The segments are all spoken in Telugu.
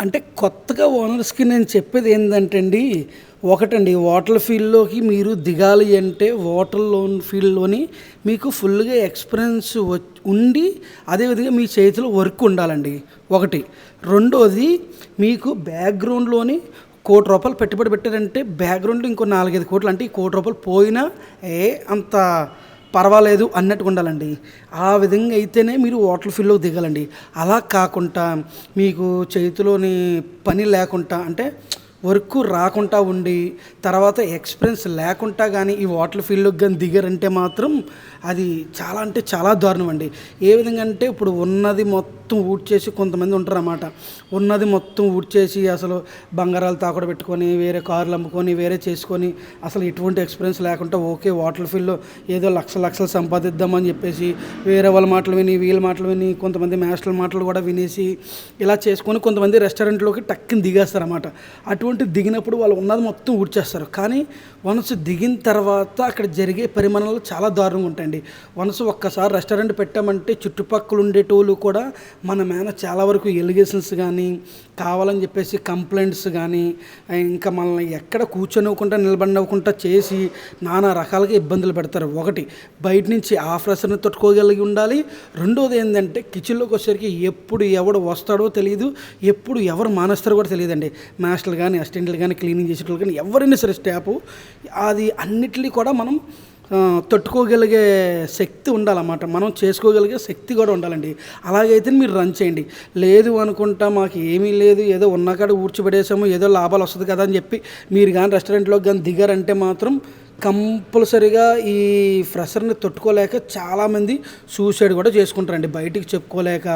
అంటే కొత్తగా ఓనర్స్కి నేను చెప్పేది ఏంటంటే అండి ఒకటండి వాటర్ ఫీల్డ్లోకి మీరు దిగాలి అంటే వాటర్ లోన్ ఫీల్డ్లోని మీకు ఫుల్గా ఎక్స్పీరియన్స్ ఉండి అదేవిధంగా మీ చేతిలో వర్క్ ఉండాలండి. ఒకటి. రెండోది మీకు బ్యాక్గ్రౌండ్లోని కోటి రూపాయలు పెట్టుబడి పెట్టారంటే బ్యాక్గ్రౌండ్లో ఇంకో నాలుగైదు కోట్లు అంటే ఈ కోటి రూపాయలు పోయినా ఏ అంత పర్వాలేదు అన్నట్టుగా ఉండాలండి. ఆ విధంగా అయితేనే మీరు వాటర్ ఫీల్డ్లోకి దిగాలండి. అలా కాకుండా మీకు చేతిలోని పని లేకుండా అంటే వర్క్ రాకుండా ఉండి తర్వాత ఎక్స్పీరియన్స్ లేకుండా కానీ ఈ వాటర్ ఫీల్డ్లోకి కానీ దిగారంటే మాత్రం అది చాలా అంటే చాలా దారుణం అండి. ఏ విధంగా అంటే ఇప్పుడు ఉన్నది మొత్తం ఊడ్చేసి కొంతమంది ఉంటారు అన్నమాట ఉన్నది మొత్తం ఊడ్చేసి అసలు బంగారాలు తాకడ పెట్టుకొని వేరే కార్లు అమ్ముకొని వేరే చేసుకొని అసలు ఎటువంటి ఎక్స్పీరియన్స్ లేకుండా ఓకే వాటర్ ఫీల్డ్లో ఏదో లక్ష లక్షలు సంపాదిద్దామని చెప్పేసి వేరే వాళ్ళ మాటలు విని వీళ్ళ మాటలు విని కొంతమంది మాస్టర్ల మాటలు కూడా వినేసి ఇలా చేసుకొని కొంతమంది రెస్టారెంట్లోకి టక్కుని దిగేస్తారు అన్నమాట అటువంటి దిగినప్పుడు వాళ్ళు ఉన్నది మొత్తం ఊడ్చేస్తారు. కానీ వన్స్ దిగిన తర్వాత అక్కడ జరిగే పరిమాణాలు చాలా దారుణంగా ఉంటాయి ఉంటాయండి వన్స్ ఒక్కసారి రెస్టారెంట్ పెట్టామంటే చుట్టుపక్కల ఉండేటోళ్ళు కూడా మన మీద చాలా వరకు ఎలిగేషన్స్ కానీ కావాలని చెప్పేసి కంప్లైంట్స్ కానీ ఇంకా మనల్ని ఎక్కడ కూర్చొనివ్వకుండా నిలబడినవ్వకుండా చేసి నానా రకాలుగా ఇబ్బందులు పెడతారు. ఒకటి బయట నుంచి ఆ ఫ్రెషర్ని తట్టుకోగలిగి ఉండాలి. రెండోది ఏంటంటే కిచెన్లోకి వచ్చేసరికి ఎప్పుడు ఎవడు వస్తాడో తెలియదు ఎప్పుడు ఎవరు మానేస్తారో కూడా తెలియదండి. మాస్టర్లు కానీ అసిస్టెంట్లు కానీ క్లీనింగ్ చేసేటోళ్ళు కానీ ఎవరైనా సరే స్టాఫ్ అది అన్నిటినీ కూడా మనం తట్టుకోగలిగే శక్తి ఉండాలన్నమాట. మనం చేసుకోగలిగే శక్తి కూడా ఉండాలండి. అలాగైతే మీరు రన్ చేయండి. లేదు అనుకుంటా మాకు ఏమీ లేదు. ఏదో ఉన్నకాడ ఊడ్చిపడేసాము. ఏదో లాభాలు వస్తుంది కదా అని చెప్పి మీరు కానీ రెస్టారెంట్లోకి కానీ దిగారంటే మాత్రం కంపల్సరిగా ఈ ఫ్రెషర్ని తట్టుకోలేక చాలామంది సూసైడ్ కూడా చేసుకుంటారండి. బయటికి చెప్పుకోలేక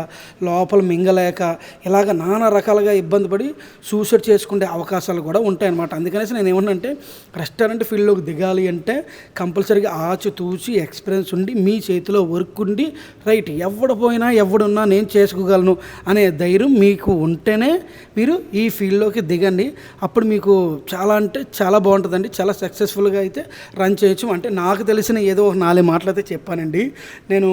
లోపల మింగలేక ఇలాగ నానా రకాలుగా ఇబ్బంది పడి సూసైడ్ చేసుకునే అవకాశాలు కూడా ఉంటాయన్నమాట. అందుకనేసి నేను ఏమన్నంటే రెస్టారెంట్ ఫీల్డ్లోకి దిగాలి అంటే కంపల్సరీగా ఆచి తూచి ఎక్స్పీరియన్స్ ఉండి మీ చేతిలో వర్క్ ఉండి రైట్ ఎవడు పోయినా ఎవడున్నా నేను చేసుకోగలను అనే ధైర్యం మీకు ఉంటేనే మీరు ఈ ఫీల్డ్లోకి దిగండి. అప్పుడు మీకు చాలా అంటే చాలా బాగుంటుందండి. చాలా సక్సెస్ఫుల్గా అయితే రన్ చేయొచ్చు. అంటే నాకు తెలిసిన ఏదో ఒక నాలుగు మాటలైతే చెప్పానండి. నేను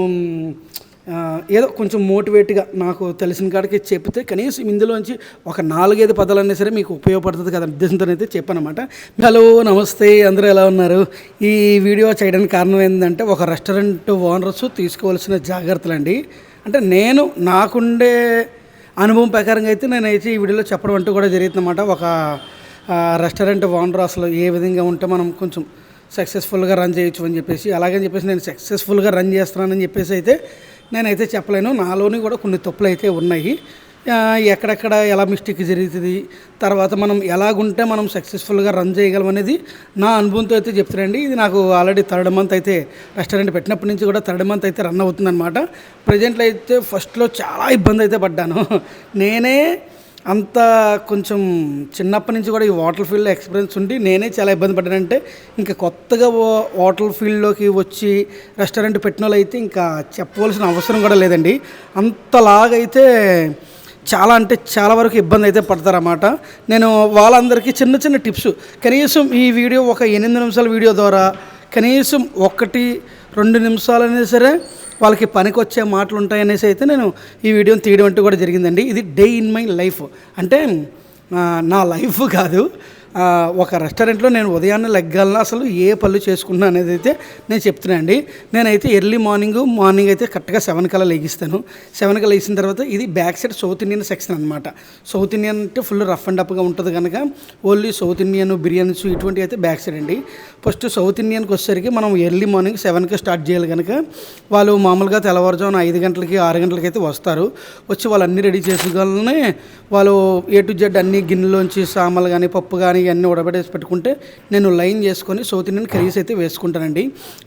ఏదో కొంచెం మోటివేట్గా నాకు తెలిసిన కాడికి చెప్తే కనీసం ఇందులోంచి ఒక నాలుగైదు పదాలన్నా సరే మీకు ఉపయోగపడుతుంది కదా ఉద్దేశంతో అయితే చెప్పానమాట. హలో నమస్తే అందరూ ఎలా ఉన్నారు? ఈ వీడియో చేయడానికి కారణం ఏంటంటే ఒక రెస్టారెంట్ ఓనర్స్ తీసుకోవాల్సిన జాగ్రత్తలు అండి అంటే నేను నాకుండే అనుభవం ప్రకారంగా అయితే నేనైతే ఈ వీడియోలో చెప్పడం అంటూ కూడా జరుగుతుందన్నమాట ఒక రెస్టారెంట్ ఓనర్ అసలు ఏ విధంగా ఉంటే మనం కొంచెం సక్సెస్ఫుల్గా రన్ చేయొచ్చు అని చెప్పేసి అలాగని చెప్పేసి నేను సక్సెస్ఫుల్గా రన్ చేస్తున్నానని చెప్పేసి అయితే నేనైతే చెప్పలేను. నాలోని కూడా కొన్ని తప్పులు అయితే ఉన్నాయి ఎక్కడెక్కడ ఎలా మిస్టేక్ జరుగుతుంది తర్వాత మనం ఎలాగుంటే మనం సక్సెస్ఫుల్గా రన్ చేయగలం అనేది నా అనుభవంతో అయితే చెప్తానండి ఇది నాకు ఆల్రెడీ థర్డ్ మంత్ అయితే రెస్టారెంట్ పెట్టినప్పటి నుంచి కూడా థర్డ్ మంత్ అయితే రన్ అవుతుందన్నమాట. ప్రజెంట్లో అయితే ఫస్ట్లో చాలా ఇబ్బంది అయితే పడ్డాను. నేనే అంత కొంచెం చిన్నప్పటి నుంచి కూడా ఈ వాటర్ ఫీల్డ్ ఎక్స్పీరియన్స్ ఉండి నేనే చాలా ఇబ్బంది పడ్డానంటే ఇంకా కొత్తగా వాటర్ ఫీల్డ్లోకి వచ్చి రెస్టారెంట్ పెట్టిన వాళ్ళు అయితే ఇంకా చెప్పవలసిన అవసరం కూడా లేదండి. అంతలాగైతే చాలా అంటే చాలా వరకు ఇబ్బంది అయితే పడతారన్నమాట. నేను వాళ్ళందరికీ చిన్న చిన్న టిప్స్. కనీసం ఈ వీడియో ఒక ఎనిమిది నిమిషాల వీడియో ద్వారా కనీసం ఒకటి రెండు నిమిషాలైనా సరే వాళ్ళకి పనికి వచ్చే మాటలు ఉంటాయనేసి అయితే నేను ఈ వీడియోని తీయడం అంటూ కూడా జరిగిందండి. ఇది డే ఇన్ మై లైఫ్. అంటే నా లైఫ్ కాదు. ఒక రెస్టారెంట్లో నేను ఉదయాన్నే లెగ్గాలను అసలు ఏ పనులు చేసుకుంటున్నా అనేది అయితే నేను చెప్తున్నాను అండి. నేనైతే ఎర్లీ మార్నింగ్ మార్నింగ్ అయితే కరెక్ట్గా సెవెన్ కల్లా లెగిస్తాను. సెవెన్ కల్లా లేచిన తర్వాత ఇది back side south Indian section అనమాట సౌత్ ఇండియన్ అంటే ఫుల్ రఫ్ అండ్ అప్గా ఉంటుంది కనుక ఓన్లీ సౌత్ ఇండియన్ బిర్యానీస్ ఇటువంటివి అయితే బ్యాక్ సైడ్ అండి. ఫస్ట్ సౌత్ ఇండియన్కి వచ్చేసరికి మనం ఎర్లీ మార్నింగ్ సెవెన్కి స్టార్ట్ చేయాలి కనుక వాళ్ళు మామూలుగా తెల్లవారుజామున ఐదు గంటలకి ఆరు గంటలకి అయితే వస్తారు. వచ్చి వాళ్ళు అన్నీ రెడీ చేసుకోవాలని వాళ్ళు ఏ టు జెడ్ అన్ని గిన్నెలోంచి సామాన్లు కానీ పప్పు కానీ ఇవన్నీ ఉడబెట్టేసి పెట్టుకుంటే నేను లైన్ చేసుకొని సౌత్ ఇండియన్ కర్రీస్ అయితే వేసుకుంటానండి.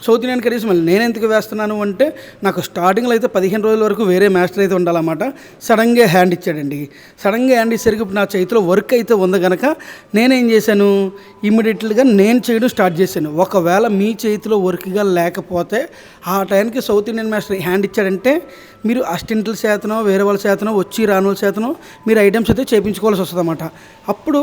సౌత్ ఇండియన్ కర్రీస్ మళ్ళీ నేను ఎందుకు వేస్తున్నాను అంటే నాకు స్టార్టింగ్లో అయితే పదిహేను రోజుల వరకు వేరే మాస్టర్ అయితే ఉండాలన్నమాట. సడన్గా హ్యాండ్ ఇచ్చాడండి. సడన్గా హ్యాండ్ ఇచ్చేసరికి ఇప్పుడు నా చేతిలో వర్క్ అయితే ఉంది కనుక నేనేం చేశాను? ఇమ్మీడియట్గా నేను చేయడం స్టార్ట్ చేశాను. ఒకవేళ మీ చేతిలో వర్క్గా లేకపోతే ఆ టైంకి సౌత్ ఇండియన్ మాస్టర్ హ్యాండ్ ఇచ్చాడంటే మీరు అస్టెంట్ల చేతనో వేరే వాళ్ళ చేతనో వచ్చి రాని వాళ్ళ చేతనో మీరు ఐటమ్స్ అయితే చేయించుకోవాల్సి వస్తుంది అన్నమాట అప్పుడు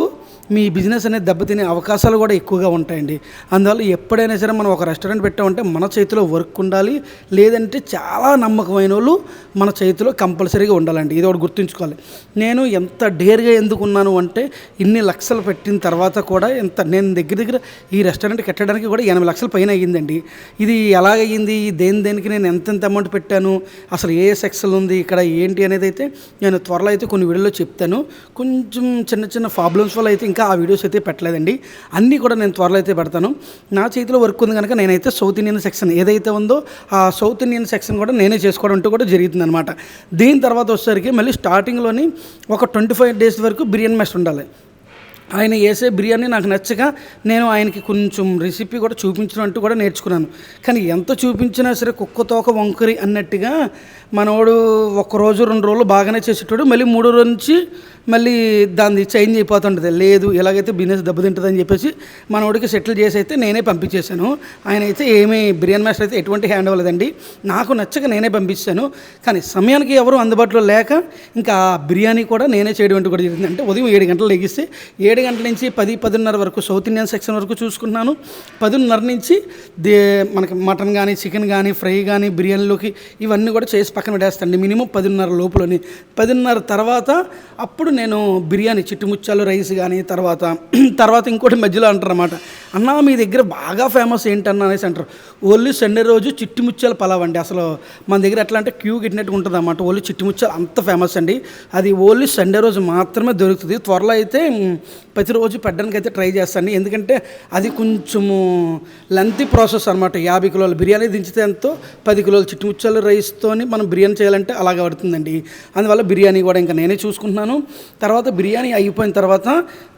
మీ బిజినెస్ అనేది దెబ్బతినే అవకాశాలు కూడా ఎక్కువగా ఉంటాయండి. అందువల్ల ఎప్పుడైనా సరే మనం ఒక రెస్టారెంట్ పెట్టామంటే మన చేతిలో వర్క్ ఉండాలి. లేదంటే చాలా నమ్మకమైన వాళ్ళు మన చేతిలో కంపల్సరీగా ఉండాలండి. ఇది ఒకటి గుర్తుంచుకోవాలి. నేను ఎంత డేర్గా ఎందుకున్నాను అంటే ఇన్ని లక్షలు పెట్టిన తర్వాత కూడా ఎంత నేను దగ్గర దగ్గర ఈ రెస్టారెంట్ కట్టడానికి కూడా ఎనభై లక్షల పైన అయ్యిందండి. ఇది ఎలాగయ్యింది? దేని దేనికి నేను ఎంతెంత అమౌంట్ పెట్టాను? అసలు ఏ సెక్షన్ ఉంది? ఇక్కడ ఏంటి అనేది అయితే నేను త్వరలో అయితే కొన్ని వీడియోలో చెప్తాను. కొంచెం చిన్న చిన్న ప్రాబ్లమ్స్ వల్ల అయితే ఇంకా ఆ వీడియోస్ అయితే పెట్టలేదండి. అన్నీ కూడా నేను త్వరలో అయితే పెడతాను. నా చేతిలో వర్క్ ఉంది కనుక నేనైతే సౌత్ ఇండియన్ సెక్షన్ ఏదైతే ఉందో ఆ సౌత్ ఇండియన్ సెక్షన్ కూడా నేనే చేసుకోవడం అంటూ కూడా జరుగుతుంది అనమాట దీని తర్వాత వచ్చేసరికి మళ్ళీ స్టార్టింగ్లోని ఒక ట్వంటీ ఫైవ్ డేస్ వరకు బిర్యానీ మెస్ట్ ఉండాలి. ఆయన వేసే బిర్యానీ నాకు నచ్చక నేను ఆయనకి కొంచెం రెసిపీ కూడా చూపించినట్టు కూడా నేర్చుకున్నాను. కానీ ఎంత చూపించినా సరే కుక్క తోక వంకరి అన్నట్టుగా మనోడు ఒక రోజు రెండు రోజులు బాగానే చేసేటోడు మళ్ళీ మూడో రోజు నుంచి మళ్ళీ దాన్ని చేంజ్ అయిపోతుంటుంది. లేదు ఎలాగైతే బిజినెస్ దెబ్బతింటుందని చెప్పేసి మనోడికి సెటిల్ చేసి అయితే నేనే పంపించేశాను. ఆయన అయితే ఏమీ బిర్యానీ మాస్టర్ అయితే ఎటువంటి హ్యాండ్ అవ్వలేదండి నాకు నచ్చక నేనే పంపించాను కానీ సమయానికి ఎవరు అందుబాటులో లేక ఇంకా ఆ బిర్యానీ కూడా నేనే చేయడం అంటూ కూడా జరిగింది. అంటే ఉదయం ఏడు గంటలు లెగిస్తే ఏడు గంటల నుంచి పది పదిన్నర వరకు సౌత్ ఇండియన్ సెక్షన్ వరకు చూసుకుంటున్నాను. పదిన్నర నుంచి దే మనకి మటన్ కానీ చికెన్ కానీ ఫ్రై కానీ బిర్యానీలోకి ఇవన్నీ కూడా చేసి పక్కన పెట్టేస్తాండి మినిమం పదిన్నర లోపలని. పదిన్నర తర్వాత అప్పుడు నేను బిర్యానీ చిట్టుముచ్చాలు రైస్ కానీ తర్వాత తర్వాత ఇంకోటి మధ్యలో అంటారన్నమాట. అన్న మీ దగ్గర బాగా ఫేమస్ ఏంటన్న అనేసి అంటారు. ఓన్లీ సండే రోజు చిట్టుముచ్చాల పలావ్ అండి. అసలు మన దగ్గర ఎట్లా అంటే క్యూ గిట్టినట్టు ఉంటుంది అన్నమాట ఓన్లీ చిట్టుముచ్చాలు అంత ఫేమస్ అండి. అది ఓన్లీ సండే రోజు మాత్రమే దొరుకుతుంది. త్వరలో అయితే ప్రతిరోజు పెట్టడానికి అయితే ట్రై చేస్తాను. ఎందుకంటే అది కొంచెము లెంతీ ప్రాసెస్ అనమాట యాభై కిలోల బిర్యానీ దించితే ఎంతో పది కిలోల చిట్టుముచ్చాలు రైస్తోని మనం బిర్యానీ చేయాలంటే అలాగే పడుతుందండి. అందువల్ల బిర్యానీ కూడా ఇంకా నేనే చూసుకుంటున్నాను. తర్వాత బిర్యానీ అయిపోయిన తర్వాత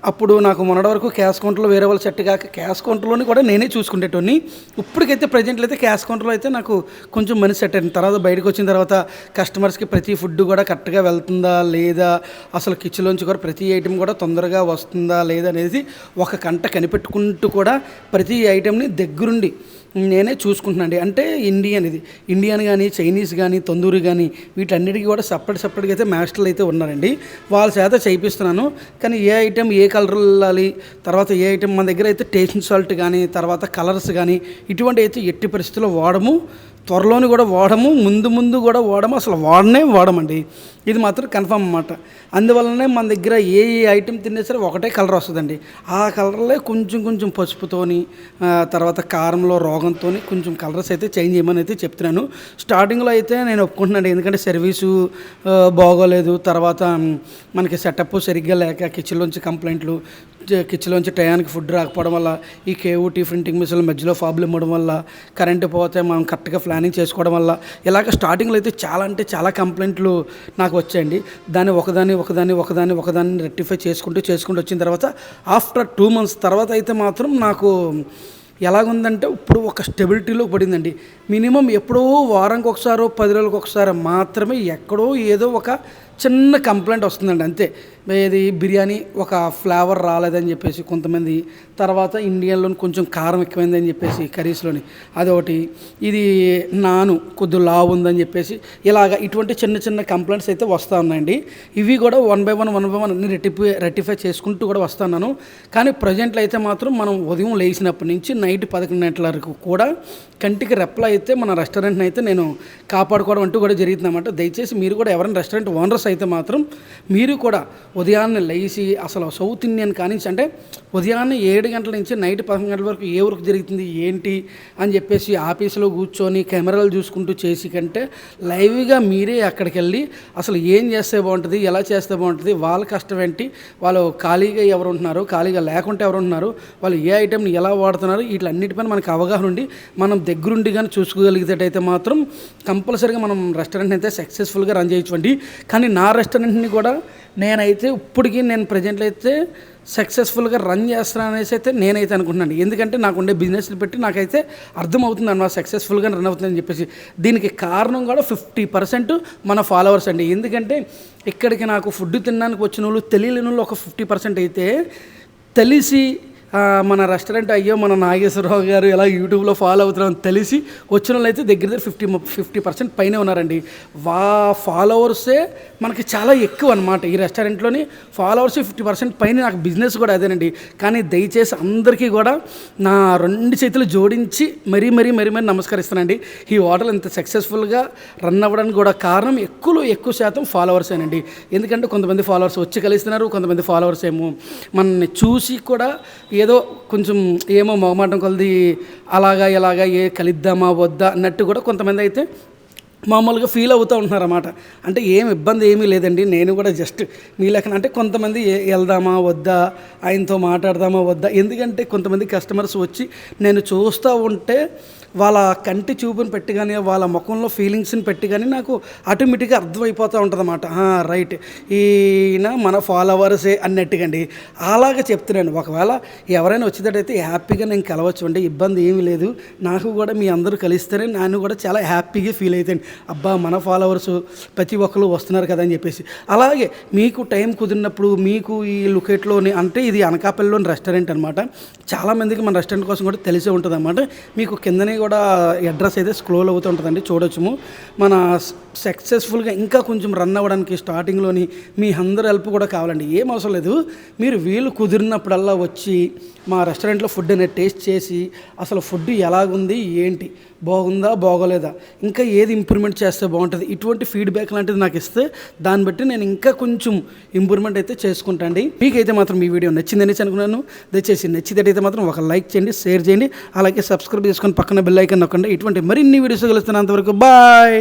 అప్పుడు నాకు మొన్నటి వరకు క్యాష్ కౌంటర్లో వేరే వాళ్ళు సెట్ కాక క్యాష్ కౌంటర్లోని కూడా నేనే చూసుకునేటోని ఇప్పటికైతే ప్రజెంట్లో అయితే క్యాష్ కౌంటర్లో అయితే నాకు కొంచెం మనీ సెట్ అయిన తర్వాత బయటకు వచ్చిన తర్వాత కస్టమర్స్కి ప్రతి ఫుడ్ కూడా కరెక్ట్గా వెళ్తుందా లేదా అసలు కిచెన్లోంచి కూడా ప్రతి ఐటెం కూడా తొందరగా వస్తుందా లేదా అనేది ఒక కంట కనిపెట్టుకుంటూ కూడా ప్రతి ఐటెంని దగ్గరుండి నేనే చూసుకుంటున్నాండి అంటే ఇండియన్ ఇది. ఇండియన్ కానీ చైనీస్ కానీ తందూరి కానీ వీటన్నిటికీ కూడా సపరేట్ సపరేట్గా అయితే మాస్టర్లు అయితే ఉన్నారండి. వాళ్ళ చేత చేయిస్తున్నాను కానీ ఏ ఐటెం ఏ కలర్ వెళ్ళాలి తర్వాత ఏ ఐటెం మన దగ్గర అయితే టేస్టింగ్ సాల్ట్ కానీ తర్వాత కలర్స్ కానీ ఇటువంటి అయితే ఎట్టి పరిస్థితుల్లో వాడము. త్వరలోని కూడా వాడము ముందు ముందు కూడా వాడము అసలు వాడనే వాడమండి. ఇది మాత్రం కన్ఫర్మ్ అనమాట అందువల్లనే మన దగ్గర ఏ ఏ ఐటెం తిన్నా సరే ఒకటే కలర్ వస్తుందండి. ఆ కలర్లే కొంచెం కొంచెం పసుపుతోని తర్వాత కారంలో రోగంతో కొంచెం కలర్స్ అయితే చేంజ్ చేయమని అయితే చెప్తున్నాను. స్టార్టింగ్లో అయితే నేను ఒప్పుకుంటున్నాను ఎందుకంటే సర్వీసు బాగోలేదు. తర్వాత మనకి సెటప్ సరిగ్గా లేక కిచెన్లోంచి కంప్లైంట్లు జ- కిచెన్లోంచి టయానికి ఫుడ్ రాకపోవడం వల్ల ఈ కేఓటీ ప్రింటింగ్ మిషన్ మధ్యలో ప్రాబ్లం ఇవ్వడం వల్ల కరెంటు పోతే మనం కరెక్ట్గా ప్లానింగ్ చేసుకోవడం వల్ల ఇలాగ స్టార్టింగ్లో అయితే చాలా అంటే చాలా కంప్లైంట్లు నాకు వచ్చాయండి. దాన్ని ఒకదాన్ని ఒకదాన్ని ఒకదాన్ని ఒకదాన్ని రెక్టిఫై చేసుకుంటూ చేసుకుంటూ వచ్చిన తర్వాత ఆఫ్టర్ టూ మంత్స్ తర్వాత అయితే మాత్రం నాకు ఎలాగుందంటే ఇప్పుడు ఒక స్టెబిలిటీలో పడిందండి. మినిమం ఎప్పుడో వారానికి ఒకసారో పది రోజులకు ఒకసారి మాత్రమే ఎక్కడో ఏదో ఒక చిన్న కంప్లైంట్ వస్తుందండి అంతే. ఇది బిర్యానీ ఒక ఫ్లేవర్ రాలేదని చెప్పేసి కొంతమంది తర్వాత ఇండియన్లో కొంచెం కారం ఎక్కువైందని చెప్పేసి కర్రీస్లోని అదొకటి. ఇది నాను కొద్ది లావు ఉందని చెప్పేసి ఇలాగ ఇటువంటి చిన్న చిన్న కంప్లైంట్స్ అయితే వస్తూ ఉన్నాయండి. ఇవి కూడా one by one one by one అన్ని రెటిఫై రెటిఫై చేసుకుంటూ కూడా వస్తున్నాను కానీ ప్రజెంట్లో అయితే మాత్రం మనం ఉదయం లేచినప్పటి నుంచి నైట్ పదకొండు గంటల వరకు కూడా కంటికి రెప్పలు అయితే మన రెస్టారెంట్ని అయితే నేను కాపాడుకోవడం అంటూ కూడా జరుగుతుందన్నమాట. దయచేసి మీరు కూడా ఎవరైనా రెస్టారెంట్ ఓనర్స్ అయితే మాత్రం మీరు కూడా ఉదయాన్నే లేచి అసలు సౌత్ ఇండియన్ కానించి అంటే ఉదయాన్నే ఏడు గంటల నుంచి నైట్ పదకొండు గంటల వరకు ఏ వర్క్ జరుగుతుంది ఏంటి అని చెప్పేసి ఆఫీసులో కూర్చొని కెమెరాలు చూసుకుంటూ చేసి కంటే లైవ్గా మీరే అక్కడికి వెళ్ళి అసలు ఏం చేస్తే బాగుంటుంది ఎలా చేస్తే బాగుంటుంది వాళ్ళ కష్టం ఏంటి వాళ్ళు ఖాళీగా ఎవరు ఉంటున్నారు ఖాళీగా లేకుంటే ఎవరు ఉంటున్నారు వాళ్ళు ఏ ఐటెంని ఎలా వాడుతున్నారు వీటిలన్నిటిపైన మనకు అవగాహన ఉండి మనం దగ్గరుండి కానీ చూసుకోగలిగితే మాత్రం కంపల్సరీగా మనం రెస్టారెంట్ అయితే సక్సెస్ఫుల్గా రన్ చేయొచ్చండి కానీ నా రెస్టారెంట్ని కూడా నేనైతే ఇప్పటికీ నేను ప్రజెంట్లో అయితే సక్సెస్ఫుల్గా రన్ చేస్తాను అనేసి అయితే నేనైతే అనుకుంటున్నాను. ఎందుకంటే నాకు ఉండే బిజినెస్లు పెట్టి నాకైతే అర్థమవుతుంది అన్నమాట సక్సెస్ఫుల్గా రన్ అవుతుందని చెప్పేసి. దీనికి కారణం కూడా ఫిఫ్టీ పర్సెంట్ మన ఫాలోవర్స్ అండి. ఎందుకంటే ఇక్కడికి నాకు ఫుడ్ తినడానికి వచ్చిన వాళ్ళు తెలియలేని వాళ్ళు ఒక ఫిఫ్టీ పర్సెంట్ అయితే తెలిసి మన రెస్టారెంట్ అయ్యో మన నాగేశ్వరరావు గారు ఎలా యూట్యూబ్లో ఫాలో అవుతున్నాం తెలిసి వచ్చిన వాళ్ళు అయితే దగ్గర దగ్గర ఫిఫ్టీ ఫిఫ్టీ పర్సెంట్ పైనే ఉన్నారండి. వా ఫాలోవర్సే మనకి చాలా ఎక్కువ అనమాట ఈ రెస్టారెంట్లోని. ఫాలోవర్స్ ఫిఫ్టీ పర్సెంట్ పైన నాకు బిజినెస్ కూడా అదేనండి. కానీ దయచేసి అందరికీ కూడా నా రెండు చేతులు జోడించి మరీ మరీ మరీ మరీ నమస్కరిస్తానండి. ఈ హోటల్ ఇంత సక్సెస్ఫుల్గా రన్ అవ్వడానికి కూడా కారణం ఎక్కువలో ఎక్కువ శాతం ఫాలోవర్సేనండి. ఎందుకంటే కొంతమంది ఫాలోవర్స్ వచ్చి కలుస్తున్నారు కొంతమంది ఫాలోవర్స్ ఏమో మనల్ని చూసి కూడా ఈ ఏదో కొంచెం ఏమో మొగమాటం కొలది అలాగా ఇలాగా ఏ కలిద్దామా వద్దా అన్నట్టు కూడా కొంతమంది అయితే మామూలుగా ఫీల్ అవుతూ ఉంటున్నారన్నమాట. అంటే ఏం ఇబ్బంది ఏమీ లేదండి. నేను కూడా జస్ట్ మీ లెక్కన అంటే కొంతమంది వెళ్దామా వద్దా ఆయనతో మాట్లాడదామా వద్దా ఎందుకంటే కొంతమంది కస్టమర్స్ వచ్చి నేను చూస్తూ ఉంటే వాళ్ళ కంటి చూపుని పెట్టి కానీ వాళ్ళ ముఖంలో ఫీలింగ్స్ని పెట్టి కానీ నాకు ఆటోమేటిక్గా అర్థమైపోతూ ఉంటుంది అనమాట రైట్. ఈయన మన ఫాలోవర్సే అన్నట్టుగండి. అలాగే చెప్తున్నాను. ఒకవేళ ఎవరైనా వచ్చేటట్టయితే హ్యాపీగా నేను కలవచ్చు అంటే ఇబ్బంది ఏమీ లేదు. నాకు కూడా మీ అందరూ కలిస్తేనే నేను కూడా చాలా హ్యాపీగా ఫీల్ అవుతాను అబ్బా మన ఫాలోవర్స్ ప్రతి ఒక్కరు వస్తున్నారు కదా అని చెప్పేసి. అలాగే మీకు టైం కుదిరినప్పుడు మీకు ఈ లొకేట్లోని అంటే ఇది అనకాపల్లిలోని రెస్టారెంట్ అనమాట చాలామందికి మన రెస్టారెంట్ కోసం కూడా తెలిసే ఉంటుంది అనమాట మీకు కిందనే కూడా అడ్రస్ అయితే స్క్రోల్ అవుతుంటుందండి చూడొచ్చుము. మన సక్సెస్ఫుల్గా ఇంకా కొంచెం రన్ అవ్వడానికి స్టార్టింగ్లోని మీ అందరి హెల్ప్ కూడా కావాలండి. ఏం అవసరం లేదు. మీరు వీలు కుదిరినప్పుడల్లా వచ్చి మా రెస్టారెంట్లో ఫుడ్ అనేది టేస్ట్ చేసి అసలు ఫుడ్ ఎలాగుంది ఏంటి బాగుందా బాగోలేదా ఇంకా ఏది ఇంప్రూవ్మెంట్ చేస్తే బాగుంటుంది ఇటువంటి ఫీడ్బ్యాక్ లాంటిది నాకు ఇస్తే దాన్ని బట్టి నేను ఇంకా కొంచెం ఇంప్రూవ్మెంట్ అయితే చేసుకుంటాండి. మీకైతే మాత్రం ఈ వీడియో నచ్చిందని అనుకున్నాను. దయచేసి నచ్చినట్టయితే మాత్రం ఒక లైక్ చేయండి షేర్ చేయండి అలాగే సబ్స్క్రైబ్ చేసుకొని పక్కన బెల్ ఐకన్ నొక్కండి. ఇటువంటి మరిన్ని వీడియోస్ కలుస్తున్నంతవరకు బాయ్.